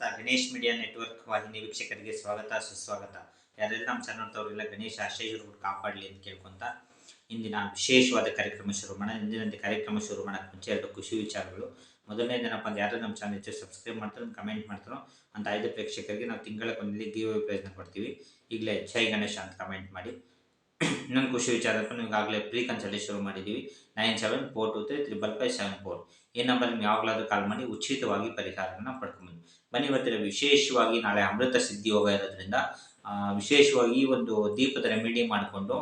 Ganesh media network ವಾಹಿನಿ ವೀಕ್ಷಕರಿಗೆ ಸ್ವಾಗತ, ಸುಸ್ವಾಗತ. ಯಾರೆಲ್ಲ ನಮ್ಮ ಚಾನಲ್ ತವರೆಲ್ಲ ಗಣೇಶ ಆಶ್ರಯರು ಕಾಪಾಡಲಿ ಅಂತ ಕೇಳ್ಕೊಂತ ಇಂದಿನ ವಿಶೇಷವಾದ ಕಾರ್ಯಕ್ರಮ ಶುರು ಮಾಡೋಣ. ಇಂದಿನಂತೆ ಕಾರ್ಯಕ್ರಮ ಶುರು ಮಾಡೋಕ್ಕೆ ಮುಂಚೆ ಎರಡು ಖುಷಿ ವಿಚಾರಗಳು. ಮೊದಲನೇ ಮೊದಲನೇದೇನಪ್ಪ ಅಂದ್ರೆ ಯಾರು ನಮ್ಮ ಚಾನಲ್ ಹೆಚ್ಚು ಸಬ್ಸ್ಕ್ರೈಬ್ ಮಾಡ್ತಾರೋ ಕಮೆಂಟ್ ಮಾಡ್ತಾರೋ ಅಂತ ಐದು ಪ್ರೇಕ್ಷಕರಿಗೆ ನಾವು ತಿಂಗಳ ಕೊನೆಯಲ್ಲಿ ಗಿವ್ ಪ್ರಯತ್ನ ಕೊಡ್ತೀವಿ. ಈಗಲೇ ಜೈ ಗಣೇಶ ಅಂತ ಕಮೆಂಟ್ ಮಾಡಿ. ಇನ್ನೊಂದು ಖುಷಿ ವಿಚಾರಕ್ಕೂ ನೀವು ಈಗಾಗಲೇ ಪ್ರೀ ಕನ್ಸಲ್ಟೇಷನ್ ಶುರು ಮಾಡಿದ್ದೀವಿ. Nine seven four two three triple five seven four. ಈ ನಂಬರ್ ನೀವು ಯಾವಾಗಲಾದರೂ ಕಾಲ್ ಮಾಡಿ ಉಚಿತವಾಗಿ ಪರಿಹಾರವನ್ನು ಪಡ್ಕೊಂಬಂದು. ಬನ್ನಿ ಬರ್ತೀರ ವಿಶೇಷವಾಗಿ ನಾಳೆ ಅಮೃತ ಸಿದ್ಧಿ ಯೋಗ ಇರೋದ್ರಿಂದ ವಿಶೇಷವಾಗಿ ಈ ಒಂದು ದೀಪದ ರೆಮಿಡಿ ಮಾಡಿಕೊಂಡು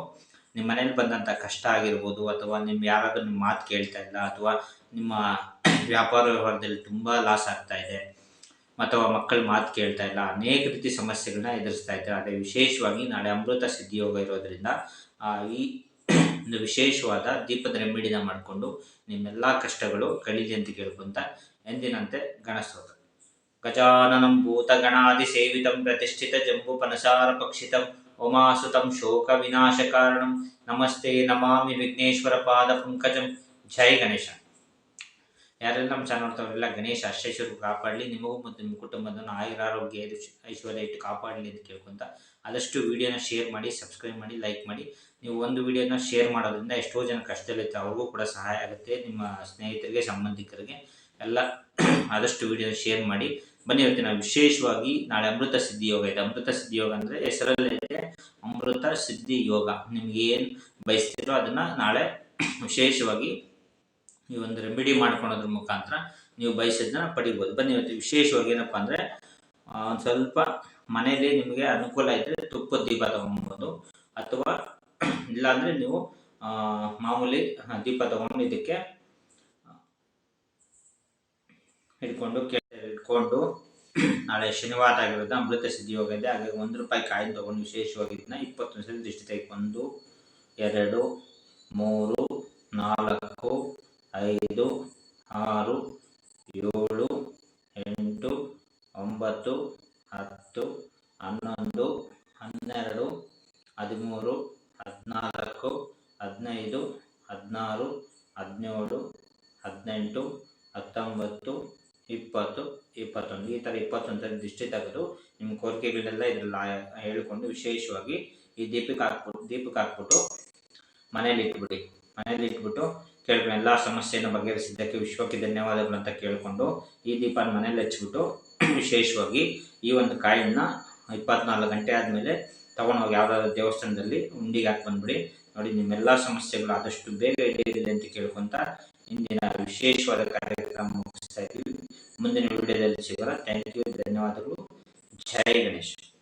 ನಿಮ್ಮ ಮನೇಲಿ ಬಂದಂಥ ಕಷ್ಟ ಆಗಿರ್ಬೋದು, ಅಥವಾ ನಿಮ್ಮ ಯಾರಾದರೂ ನಿಮ್ಮ ಮಾತು ಕೇಳ್ತಾ ಇಲ್ಲ, ಅಥವಾ ನಿಮ್ಮ ವ್ಯಾಪಾರ ವ್ಯವಹಾರದಲ್ಲಿ ತುಂಬ ಲಾಸ್ ಆಗ್ತಾ ಇದೆ ಅಥವಾ ಮಕ್ಕಳ ಮಾತು ಕೇಳ್ತಾ ಇಲ್ಲ. ಅನೇಕ ರೀತಿ ಸಮಸ್ಯೆಗಳನ್ನ ಎದುರಿಸ್ತಾ ಇದ್ದಾರೆ. ಅದೇ ವಿಶೇಷವಾಗಿ ನಾಳೆ ಅಮೃತ ಸಿದ್ಧಿಯೋಗ ಇರೋದ್ರಿಂದ ಈ ಒಂದು ವಿಶೇಷವಾದ ದೀಪದ ರೆಮಿಡಿನ ಮಾಡಿಕೊಂಡು ನಿಮ್ಮೆಲ್ಲ ಕಷ್ಟಗಳು ಕಳೀಲಿ ಅಂತ ಕೇಳ್ಕೊಂತ ಎಂದಿನಂತೆ ಗಣಸ್ತೋತ್ರ. ಗಜಾನನಂ ಭೂತಗಣಾದಿ ಸೇವಿತಂ ಪ್ರತಿಷ್ಠಿತ ಜಂಬು ಪನಸಾರ ಪಕ್ಷಿತಂ ಉಮಾಸುತಂ ಶೋಕ ವಿನಾಶ ಕಾರಣಂ. ನಮಸ್ತೆ ನಮಾಮಿ ವಿಘ್ನೇಶ್ವರ ಪಾದ ಪಂಕಜಂ. ಜೈ ಗಣೇಶ. ಯಾರೆಲ್ಲ ನಮ್ಮ ಚಾನಲ್ ನೋಡ್ತಾವ್ರೆಲ್ಲ ಗಣೇಶ ಅಷ್ಟೈಶ್ವರ್ಯ ಕಾಪಾಡಲಿ, ನಿಮಗೂ ಮತ್ತು ನಿಮ್ಮ ಕುಟುಂಬದನ್ನು ಆಯುರ ಆರೋಗ್ಯ ಐಶ್ವರ್ಯ ಇಟ್ಟು ಕಾಪಾಡಲಿ ಅಂತ ಕೇಳ್ಕೊಂತ ಆದಷ್ಟು ವಿಡಿಯೋನ ಶೇರ್ ಮಾಡಿ ಸಬ್ಸ್ಕ್ರೈಬ್ ಮಾಡಿ ಲೈಕ್ ಮಾಡಿ. ನೀವು ಒಂದು ವಿಡಿಯೋನ ಶೇರ್ ಮಾಡೋದ್ರಿಂದ ಎಷ್ಟೋ ಜನ ಕಷ್ಟದಲ್ಲಿರ್ತಾರೆ ಅವ್ರಿಗೂ ಕೂಡ ಸಹಾಯ ಆಗುತ್ತೆ ನಿಮ್ಮ ಸ್ನೇಹಿತರಿಗೆ, ಸಂಬಂಧಿಕರಿಗೆ. ಎಲ್ಲ ಆದಷ್ಟು ವಿಡಿಯೋ ಶೇರ್ ಮಾಡಿ. ಬನ್ನಿ ಇವತ್ತಿನ ವಿಶೇಷವಾಗಿ ನಾಳೆ ಅಮೃತ ಸಿದ್ಧಿ ಯೋಗ ಇದೆ. ಅಮೃತ ಸಿದ್ಧಿ ಯೋಗ ಅಂದರೆ ಹೆಸರಲ್ಲಿದೆ ಅಮೃತ ಸಿದ್ಧಿ ಯೋಗ. ನಿಮ್ಗೆ ಏನು ಬಯಸ್ತಿರೋ ಅದನ್ನು ನಾಳೆ ವಿಶೇಷವಾಗಿ ಈ ಒಂದು ರೆಮಿಡಿ ಮಾಡ್ಕೊಳೋದ್ರ ಮುಖಾಂತರ ನೀವು ಬಯಸಿದ್ದನ್ನ ಪಡಿಬೋದು. ಬನ್ನಿ ಇವತ್ತು ವಿಶೇಷವಾಗಿ ಏನಪ್ಪ ಅಂದರೆ ಒಂದು ಸ್ವಲ್ಪ ಮನೆಯಲ್ಲಿ ನಿಮಗೆ ಅನುಕೂಲ ಇದ್ದರೆ ತುಪ್ಪದ ದೀಪ ತೊಗೊಬೋದು ಅಥವಾ ಇಲ್ಲಾಂದರೆ ನೀವು ಮಾಮೂಲಿ ದೀಪ ತಗೊಂಡು ಇದಕ್ಕೆ ಹಿಡ್ಕೊಂಡು ಕೇಳಿಕೊಂಡು ನಾಳೆ ಶನಿವಾರ ಆಗಿರೋದು ಅಮೃತ ಸಿದ್ಧಿ ಯೋಗ ಇದೆ ಹಾಗೆ ಒಂದು ರೂಪಾಯಿ ಕಾಯಿನ್ ತೊಗೊಂಡು ವಿಶೇಷವಾಗಿ ಇದನ್ನ ಇಪ್ಪತ್ತೊಂದು ಸಲ ದೃಷ್ಟಿ ತೆಗೆದುಕೊಂಡು, ಎರಡು, ಮೂರು ಒಂಬತ್ತು, ಹತ್ತು, ಹನ್ನೊಂದು, ಹನ್ನೆರಡು, ಹದಿಮೂರು, ಹದಿನಾಲ್ಕು, ಹದಿನೈದು, ಹದಿನಾರು, ಹದಿನೇಳು, ಹದಿನೆಂಟು, ಹತ್ತೊಂಬತ್ತು, ಇಪ್ಪತ್ತು, ಇಪ್ಪತ್ತೊಂದು. ಈ ಥರ ಇಪ್ಪತ್ತೊಂದರ ದೃಷ್ಟಿ ತೆಗೆದು ನಿಮ್ಮ ಕೋರಿಕೆಗಳೆಲ್ಲ ಇದರಲ್ಲಿ ಹೇಳಿಕೊಂಡು ವಿಶೇಷವಾಗಿ ಈ ದೀಪಕ್ಕೆ ಹಾಕ್ಬಿಟ್ಟು ದೀಪಕ್ಕೆ ಹಾಕ್ಬಿಟ್ಟು ಮನೇಲಿ ಇಟ್ಬಿಡಿ. ಮನೇಲಿ ಇಟ್ಬಿಟ್ಟು ಕೇಳ್ಕೊಂಡು ಎಲ್ಲ ಸಮಸ್ಯೆಯನ್ನು ಬಗೆಹರಿಸಿದ್ದಕ್ಕೆ ವಿಶ್ವಕ್ಕೆ ಧನ್ಯವಾದಗಳು ಅಂತ ಕೇಳಿಕೊಂಡು ಈ ದೀಪನ ಮನೇಲಿ ಹಚ್ಬಿಟ್ಟು ವಿಶೇಷವಾಗಿ ಈ ಒಂದು ಕಾಯಿನ ಇಪ್ಪತ್ನಾಲ್ಕು ಗಂಟೆ ಆದಮೇಲೆ ಹೋಗಿ ಯಾವುದಾದ್ರು ದೇವಸ್ಥಾನದಲ್ಲಿ ಉಂಡಿಗೆ ಹಾಕಿ ಬಂದ್ಬಿಡಿ. ನೋಡಿ, ನಿಮ್ಮೆಲ್ಲ ಸಮಸ್ಯೆಗಳು ಆದಷ್ಟು ಬೇಗ ಇಡೀರಿದೆ ಅಂತ ಕೇಳ್ಕೊಂತ ಇಂದಿನ ವಿಶೇಷವಾದ ಕಾರ್ಯಕ್ರಮ ಮುಗಿಸ್ತಾ ಇದ್ದೀವಿ. ಮುಂದಿನ ವಿಡಿಯೋದಲ್ಲಿ ಸಿಗೋಣ. ಥ್ಯಾಂಕ್ ಯು ಧನ್ಯವಾದಗಳು. ಜೈ ಗಣೇಶ್.